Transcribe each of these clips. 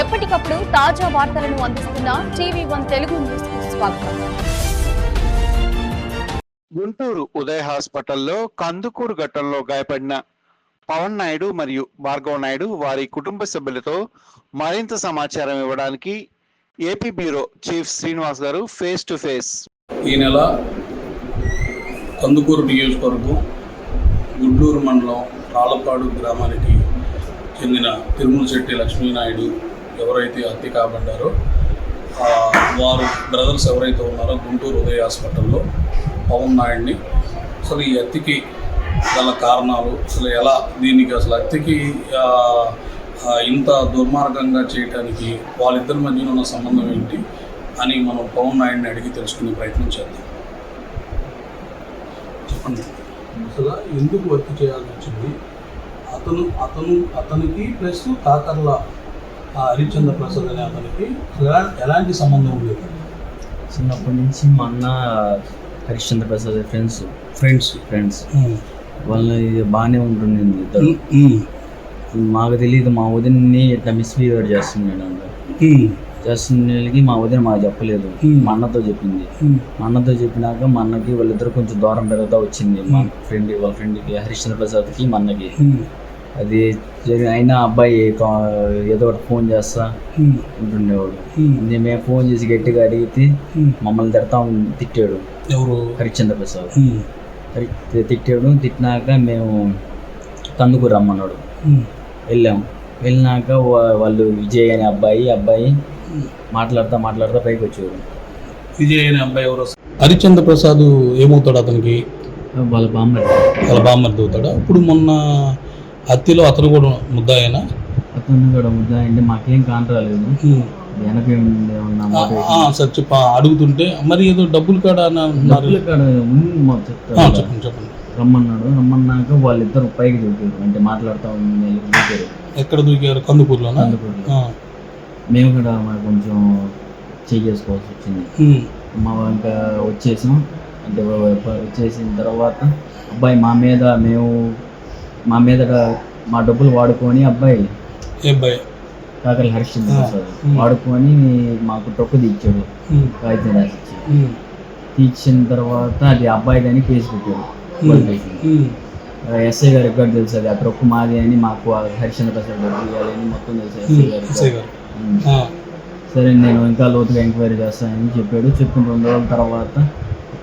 ఎప్పటికప్పుడు తాజా వార్తలను అందిస్తున్న టీవీ వన్ తెలుగు న్యూస్ స్వాగతం. గుంటూరు ఉదయ్ హాస్పిటల్లో కందుకూరు ఘట్టంలో గాయపడిన పవన్ నాయుడు మరియు భార్గవ్ నాయుడు వారి కుటుంబ సభ్యులతో మరింత సమాచారం ఇవ్వడానికి ఏపీ బ్యూరో చీఫ్ శ్రీనివాస్ గారు ఫేస్ టు ఫేస్. ఈ నెల కందుకూరు నియోజకవర్గం గుంటూరు మండలం రాళ్ళపాడు గ్రామానికి చెందిన తిరుమల శెట్టి లక్ష్మీనాయుడు ఎవరైతే హత్య కాబడ్డారో వారు బ్రదర్స్ ఎవరైతే ఉన్నారో గుంటూరు ఉదయ హాస్పిటల్లో పవన్ నాయుడిని అసలు ఈ హత్యకి గల కారణాలు అసలు ఎలా దీనికి అసలు హత్యకి ఇంత దుర్మార్గంగా చేయటానికి వాళ్ళిద్దరి మధ్యన ఉన్న సంబంధం ఏంటి అని మనం పవన్ నాయుడిని అడిగి తెలుసుకునే ప్రయత్నం చేద్దాం. చెప్పండి. అసలు ఎందుకు వర్క్ చేయాల్సి వచ్చింది? అతను అతను అతనికి ప్లస్ కాకర్ల హరిశ్చంద్ర ప్రసాద్ అనే అతనికి ఎలా- ఎలాంటి సంబంధం ఉండేది చిన్నప్పటి నుంచి మా అన్న Harishchandra Prasad friends. Friends. Friends వాళ్ళ బాగానే ఉంటుండింది మాకు తెలియదు మా వదిన్ని ఇట్లా మిస్బిహేవ్ చేస్తున్నాడు అంట చేస్తున్నకి మా వదిన మాకు చెప్పలేదు. మా అన్నతో చెప్పింది. మా అన్నతో చెప్పినాక మా అన్నకి వాళ్ళిద్దరు కొంచెం దూరం పెరుగుతూ వచ్చింది. మా ఫ్రెండ్ వాళ్ళ ఫ్రెండ్కి హరిశ్చంద్ర ప్రసాద్కి మా అన్నకి. అది అయినా అబ్బాయి ఏదో ఒకటి ఫోన్ చేస్తా ఉంటుండేవాడు మేము ఫోన్ చేసి గట్టిగా అడిగితే మమ్మల్ని తిడతా తిట్టాడు. ఎవరు? హరిశ్చంద్ర ప్రసాద్ తిట్టాడు. తిట్టినాక మేము కందుకు రమ్మన్నాడు. వెళ్ళాం. వెళ్ళినాక వాళ్ళు విజయ్ అనే అబ్బాయి అబ్బాయి మాట్లాడుతూ మాట్లాడుతూ పైకి వచ్చారు విజయ్ అనే అబ్బాయి ఎవరు? హరిశ్చంద్ర ప్రసాద్ ఏమవుతాడు అతనికి? వాళ్ళ బామ్మ వాళ్ళ బామ్మర్ది అవుతాడా? ఇప్పుడు మొన్న హత్యలో అతను కూడా ముద్దాయనా? అతను కూడా ముద్దా అంటే మాకేం కాంట్రాలేదు వెనక ఏమన్నా మోటివేషన్ సచ్చి అడుగుతుంటే మరి ఏదో డబ్బులు కాడ డబ్బులు చెప్పండి చెప్పండి. రమ్మన్నాడు రమ్మన్నాక వాళ్ళిద్దరు పైకి దూకారు. అంటే మాట్లాడుతూ దూకారు. ఎక్కడ దూకారు? కందుకూరులో. మేము కూడా మాకు కొంచెం చేసుకోవాల్సి వచ్చింది. మా ఇంకా వచ్చేసాం. అంటే వచ్చేసిన తర్వాత అబ్బాయి మా మీద మేము మా మీద మా డబ్బులు వాడుకొని అబ్బాయి కాకలి ఉమ్. వాడుకొని మాకు టొక్కు తీర్చాడు. కాగితం ఉమ్. తీర్చిన తర్వాత అది అబ్బాయి కానీ కేసు పెట్టాడు. ఎస్ఐ గారికి కూడా తెలుసు అది. ఆ ట్రక్కు మాది అని మాకు హరిశ్చంద్ర ప్రసాద్ డబ్బులు ఇవ్వాలని మొత్తం తెలుసు. ఎస్ఐ గారు. సరే నేను ఇంకా లోతుగా ఎంక్వైరీ చేస్తానని చెప్పాడు. చెప్పిన రెండు రోజుల తర్వాత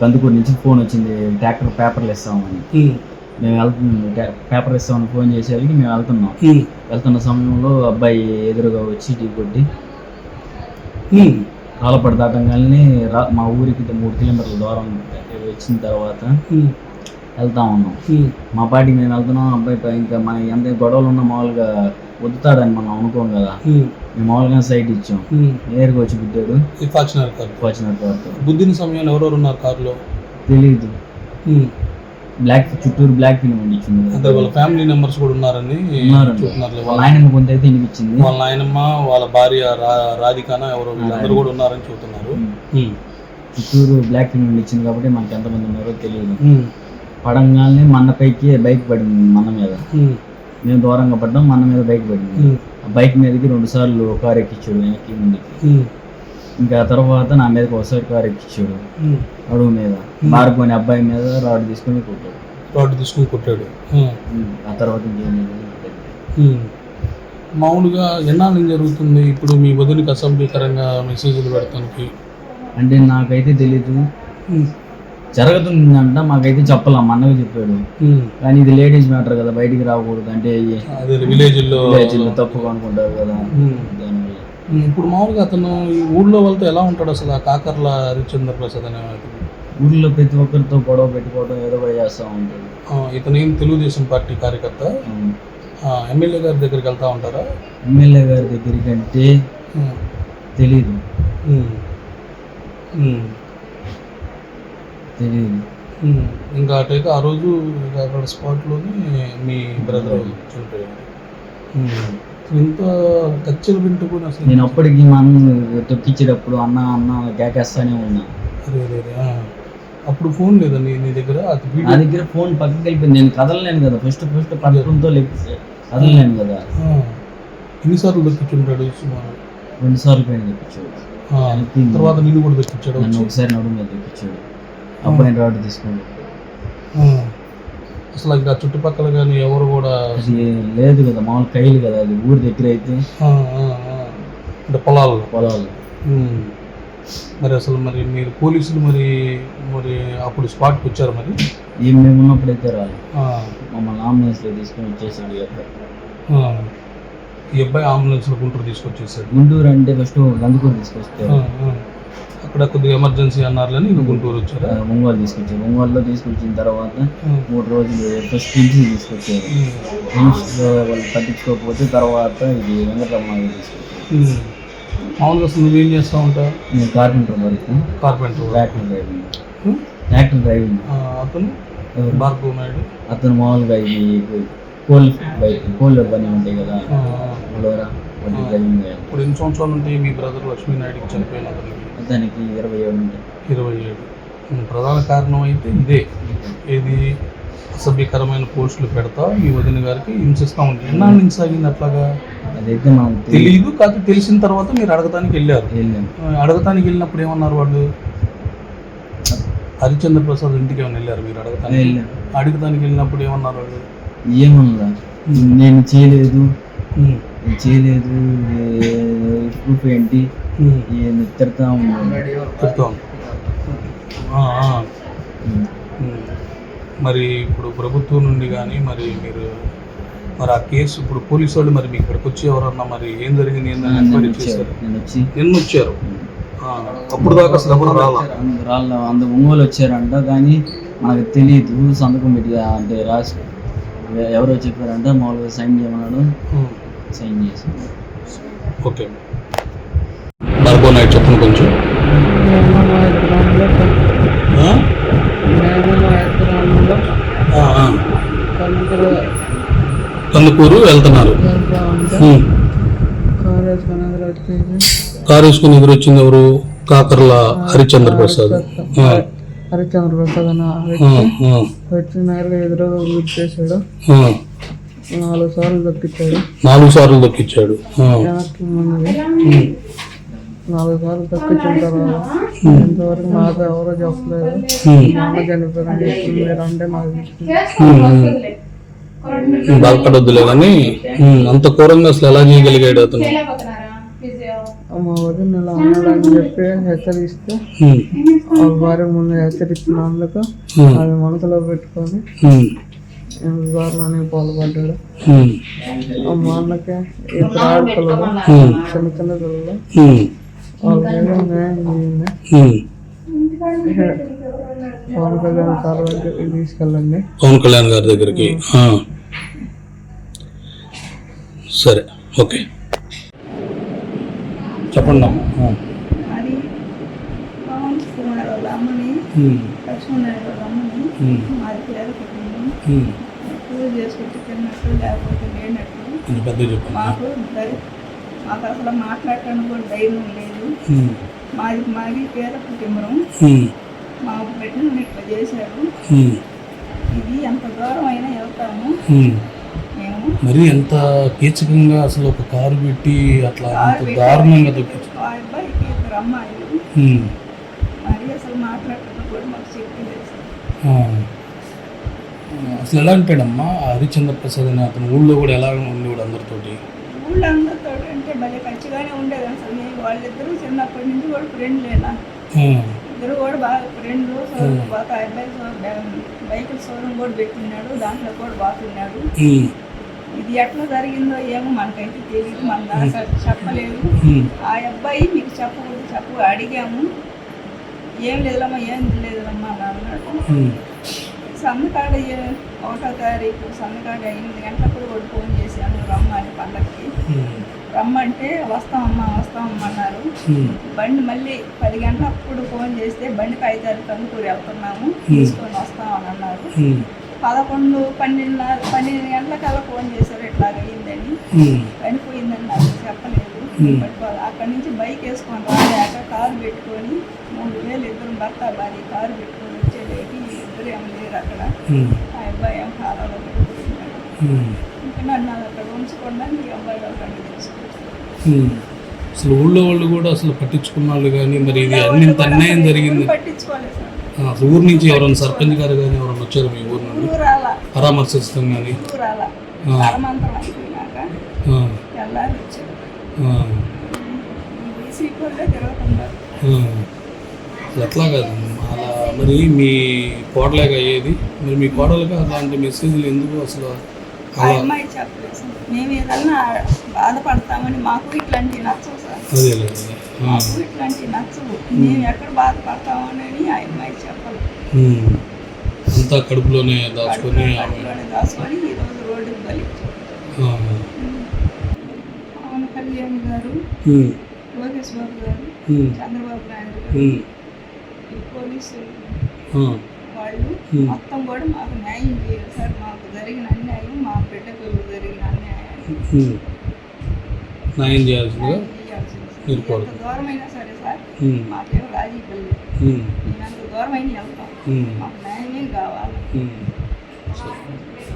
కందుకూరు నుంచి ఫోన్ వచ్చింది. ట్రాక్టర్ పేపర్లు ఇస్తామని. మేము వెళ్తున్నాం పేపర్ ఇస్తామని ఫోన్ చేసేసరికి మేము వెళ్తున్నాం. వెళ్తున్న సమయంలో అబ్బాయి ఎదురుగా వచ్చి టీ కొట్టి. రాళ్ళపడి దాటంగానే రా మా ఊరికి మూడు కిలోమీటర్ల దూరం వచ్చిన తర్వాత. వెళ్తా ఉన్నాం. మా పాటికి మేము వెళ్తున్నాం అబ్బాయి పై ఇంకా మన ఎంత గొడవలు ఉన్నా మామూలుగా వద్దుతాడని మనం అనుకోం కదా. మేము మామూలుగా సైడ్ ఇచ్చాం. నేరుగా వచ్చి ఈ ఫార్చునర్ కారు వచ్చిన తర్వాత బుద్ధిని సమయంలో ఎవరెవరు ఉన్నారు కారులో తెలియదు. బ్లాక్ చుట్టూరు బ్లాక్ ఫిల్మ్ అందించింది అంటే వాళ్ళ ఫ్యామిలీ మెంబర్స్ కూడా ఉన్నారని. చూస్తున్నారు వాళ్ళ ఆయన కొంత అయితే వినిపించింది వాళ్ళ నాయనమ్మ వాళ్ళ భార్య రాధికాన ఎవరో వీళ్ళందరూ కూడా ఉన్నారని చూస్తున్నారు. చుట్టూరు బ్లాక్ ఫిల్మ్ ఇచ్చింది కాబట్టి మనకి ఎంతమంది ఉన్నారో తెలియదు. పడంగానే మన పైకి బైక్ పడింది మన మీద. మేము దూరంగా పడ్డాం మన మీద బైక్ పడింది. ఆ బైక్ మీదకి రెండు సార్లు కారు ఎక్కించాడు వెనక్కి ముందుకి. ఇంకా తర్వాత నా మీదకి ఒకసారి కారు ఎక్కించాడు. ఉమ్. అడుగు మీద. మార్గోని అబ్బాయి మీద రాడ్ తీసుకొని కొట్టాడు. రాడ్ తీసుకుని కొట్టాడు. ఆ తర్వాత ఇంకేం. మామూలుగా ఎన్నాళ్ళ జరుగుతుంది? ఇప్పుడు మీ వదిలికి అసభ్యకరంగా మెసేజ్లు పెడతానికి. అంటే నాకైతే తెలీదు. జరుగుతుందంట మాకైతే చెప్పాల. మా అన్నగా చెప్పాడు. కానీ ఇది లేడీస్ మ్యాటర్ కదా బయటికి రాకూడదు. అంటే విలేజ్లో విలేజ్లో తప్పుగా అనుకుంటారు కదా. ఇప్పుడు మామూలుగా అతను ఈ ఊళ్ళో వాళ్ళతో ఎలా ఉంటాడు అసలు? ఆ కాకర్ల హరిశ్చంద్ర ప్రసాద్ అనే? ఊర్లో ప్రతి ఒక్కరితో గొడవ పెట్టుకోవడం ఏదో ఒకటి చేస్తూ ఉంటాడు. ఇతను ఏం తెలుగుదేశం పార్టీ కార్యకర్త? ఎమ్మెల్యే గారి దగ్గరికి వెళ్తా ఉంటారా? ఎమ్మెల్యే గారి దగ్గరికి అంటే. తెలీదు. ఉమ్. ఇంకా అటైతే ఆ రోజు అక్కడ స్పాట్లోనే మీ బ్రదర్ చనిపోయాడు. ఉమ్. ఇంత కచ్చలు వింటుకుని అసలు నేను అప్పటికి మా అన్న తొక్కిచ్చేటప్పుడు అన్న అన్న కేకేస్తానే ఉన్నా. అరే అరే అరే, ఆ. అప్పుడు ఫోన్ లేదా నీ నీ దగ్గర? నా దగ్గర ఫోన్ పక్కకి వెళ్ళిపోయింది. నేను కదలలేను కదా. ఫస్ట్ ఫస్ట్ పట్టుకుంతో లేకపోతే కదలలేను కదా. ఎన్నిసార్లు దక్కించుంటాడు సుమారు? రెండు సార్లు పైన ఆ, తర్వాత నిన్ను కూడా దక్కించాడు నన్ను ఒకసారి నడుము తెప్పించాడు. అబ్బాయిని రాడు తీసుకోండి అసలు ఇంకా చుట్టుపక్కల కానీ ఎవరు కూడా లేదు కదా మామూలు కైలు కదా అది ఊరి దగ్గర అయితే. అంటే పొలాలు. ఉమ్. మరి అసలు మరి మీరు పోలీసులు మరి మరి అప్పుడు స్పాట్కి వచ్చారు మరి? ఏం మేము ఉన్నప్పుడైతే రాదు మమ్మల్ని అంబులెన్స్లో తీసుకొని వచ్చేసాడు ఈ అబ్బాయి. ఆ. ఈ అబ్బాయి అంబులెన్స్లో గుంటూరు తీసుకొచ్చేసాడు. గుంటూరు అంటే ఫస్ట్ గందుకూరు ఆ. అక్కడ కొద్దిగా ఎమర్జెన్సీ అన్నారులని గుంటూరు వచ్చారా? ఒంగోలు తీసుకొచ్చారు. ఒంగోలులో తీసుకొచ్చిన తర్వాత. మూడు రోజులు నుంచి తీసుకొచ్చారు. ఉమ్. రిమ్స్లో వాళ్ళు పట్టించుకోకపోతే తర్వాత ఇది వెంకటరమణ తీసుకొచ్చారు. మామూలుగా అసలు నువ్వేం చేస్తా ఉంటావు? నేను కార్పెంటర్ వరకు. Carpenter tractor driving. Tractor driving. అతను? భార్గవ్ నాయుడు. అతను మామూలుగా ఇది కోల్ బైక్ కోళ్ళు పని ఉంటాయి కదా. ఇప్పుడు ఎన్ని సంవత్సరాల నుండి మీ బ్రదర్ లక్ష్మీనాయుడికి చనిపోయిన దానికి ఇరవై ఏడు ఉంటాయి ఇరవై ఏడు. ప్రధాన కారణం అయితే ఇదే. ఏది? అసభ్యకరమైన పోస్టులు పెడతా మీ వదిన గారికి హింసిస్తా ఉంది ఎన్నాళ్ళ నుంచి సాగింది అట్లాగా? అదైతే మనకు తెలియదు కాదు తెలిసిన తర్వాత మీరు అడగటానికి వెళ్ళారు. అడగటానికి వెళ్ళినప్పుడు ఏమన్నారు వాళ్ళు? హరిచంద్ర ప్రసాద్ ఇంటికి ఏమైనా వెళ్ళారు మీరు అడగటానికి? అడగటానికి వెళ్ళినప్పుడు ఏమన్నారు వాళ్ళు? ఏమన్నా నేను చేయలేదు. చేయలేదు. ప్రూఫ్ ఏంటి? తిడతా. ఉమ్. మరి ఇప్పుడు ప్రభుత్వం నుండి కానీ మరి మీరు మరి ఆ కేసు ఇప్పుడు పోలీసు వాళ్ళు మరి మీకు ఇక్కడికి వచ్చి ఎవరన్నా మరి ఏం జరిగింది ఏందని ఎంక్వైరీ చేశారు? నిన్న వచ్చారు. అప్పుడు దాకా అసలు ఎవరు రాలా? రాళ్ళ అంత ఒంగోలు వచ్చారంట కానీ మనకు తెలియదు సంతకం పెట్టి అంటే రాసి ఎవరో చెప్పారంట మామూలుగా సైన్ చేయమన్నాడు. సైన్ చేసి. ఓకే. చెప్పండి కొంచెం. ఆ? ఆ, ఆ. కందుకూరు వెళ్తున్నారు. కారు వేసుకుని ఎదురు వచ్చింది ఎవరు? కాకర్ల హరిచంద్ర ప్రసాద్. హరిచంద్ర ప్రసాద్ అన్న వచ్చి నేరుగా గుర్తేసాడు ఆ. నాలుగు సార్లు దక్కించాడు నాలుగు సార్లు దొక్కిచ్చాడు నాలుగు సార్లు దక్కించిన తర్వాత ఇంతవరకు నాతో ఎవరో చెప్పలేదు. ఉమ్, మా అన్న చనిపోయారని చెప్పి మీరు అంటే నాకు. బాధపడొద్దులే కానీ అంత ఘోరంగా అసలు ఎలా చేయగలిగాడు అతను? మా వదిన ఇలా అన్నాడు అని చెప్పి హెచ్చరిస్తే వాళ్ళ భార్య ముందు హెచ్చరించినందుకు ఉమ్, అది మనసులో పెట్టుకొని దారుణానికి పాల్పడ్డాడు. మా అన్నకి ఆడపిల్లలు ఉమ్, చిన్న చిన్న పిల్లలు. వాళ్ళ న్యాయం చేయండి. పవన్ కళ్యాణ్ సార్ దగ్గరికి తీసుకెళ్ళండి. పవన్ కళ్యాణ్ గారి దగ్గరికి. ఆ. సరే ఓకే. చెప్పండి మాది ఉమ్. పూజ చేసుకుంటూ తిన్నట్టు లేకపోతే లేనట్టు మాకు మాకు అసలు మాట్లాడటానికి కూడా ధైర్యం లేదు. మాది మాది పేద కుటుంబం. ఉమ్, మా బిడ్డను ఇట్లా చేశారు. ఇది ఎంత దూరం అయినా వెళ్తాము. మరి ఎంత కీచకంగా అసలు ఒక కారు పెట్టి అట్లా అంత దారుణంగా ఆ అబ్బాయికి ఇద్దరు అమ్మాయిలు మరి అసలు మాట్లాడటం కూడా మాకు ఆ. అసలు ఎలా ఆ హరిచంద్ర ప్రసాద్ అని అతను ఊళ్ళో కూడా ఎలా ఉండేవాడు అందరితోటి? ఊళ్ళో అందరితో అంటే భలే ఖచ్చితంగానే ఉండేది అసలు. నేను వాళ్ళిద్దరూ చిన్నప్పటి నుంచి కూడా ఫ్రెండ్లేనా ఇద్దరు కూడా బాగా ఫ్రెండ్లు బాగా అబ్బాయి బైకుల షోరూమ్ కూడా పెట్టినాడు దాంట్లో కూడా బాగున్నాడు ఇది ఎట్లా జరిగిందో ఏమో మనకైతే తెలియదు మన దాకా చెప్పలేదు. ఆ అబ్బాయి మీకు చెప్పకూడదు చెప్పు అడిగాము. ఏం లేదులమ్మా ఏం లేదులమ్మా అని అన్నాడు. సన్నకాడ ఒకటో తారీఖు సన్నకాడ ఎనిమిది గంటలప్పుడు కూడా ఫోన్ చేశాను రమ్మని పండగకి ఉమ్, రమ్మంటే వస్తామమ్మా అన్నారు. ఉమ్, బండి మళ్ళీ పది గంటలప్పుడు ఫోన్ చేస్తే బండి కాగితాలు కనుకూరి వెళ్తున్నాము తీసుకొని వస్తామని అన్నారు. పదకొండు పన్నెండు పన్నెండు గంటలకల్లా ఫోన్ చేశారు ఇట్లా అయిందని ఉమ్, చనిపోయిందని నాకు చెప్పలేదు. అక్కడి నుంచి బైక్ వేసుకొని రాలేక కారు పెట్టుకొని మూడు వేలు ఇద్దరు భర్త భార్య కారు పెట్టుకొని వచ్చేలేకి ఇద్దరు ఏం లేరు అక్కడ. ఉమ్, ఆ అబ్బాయి ఏం కాలంలో పెట్టుకున్నాడు ఉమ్. ఇంకా నన్ను అక్కడ ఉంచకుండా ఈ అబ్బాయి ఒకటి తీసుకున్నాడు ఉమ్. అసలు ఊళ్ళో వాళ్ళు కూడా అసలు పట్టించుకున్న వాళ్ళు కానీ మరి ఇది అన్ని అన్యాయం జరిగింది. అసలు ఊరు నుంచి ఎవరైనా సర్పంచ్ గారు కానీ ఎవరైనా వచ్చారు మీ ఊరు నుండి? పరామర్శిస్తాం కానీ. తెల్లారి వచ్చారు. ఎట్లా కాదు. అలా మరి మీ కోడలేక అయ్యేది? మరి మీ కోడలుగా అలాంటి మెసేజ్లు ఎందుకు అసలు అమ్మాయి చెప్పలేదు సార్. మేము ఏదన్నా బాధపడతామని మాకు ఇట్లాంటివి నచ్చవు సార్. అదే మాకు ఇట్లాంటివి నచ్చవు. మేము ఎక్కడ బాధపడతామని ఆ అమ్మాయి చెప్పదు. ఉమ్. అంతా కడుపులోనే దాచుకొని ఆమె కడుపులోనే దాచుకొని ఈరోజు రోడ్డుకి బలిచ్చారు ఆ, పవన్ కళ్యాణ్ గారు లోకేష్ బాబు గారు చంద్రబాబు నాయుడు గారు. పోలీసులు వాళ్ళు. మొత్తం కూడా మాకు న్యాయం చేయాలి సార్ మాకు జరిగిన అన్యాయం మా బిడ్డకు జరిగిన అన్యాయాన్ని ఉమ్. న్యాయం చేయాల్సిందిగా. మీరు ఎంత. దూరమైనా సరే సార్ మాకేం రాజీ ఉమ్, మేము ఎంత దూరమైనా వెళ్తాం మాకు న్యాయమే కావాలి.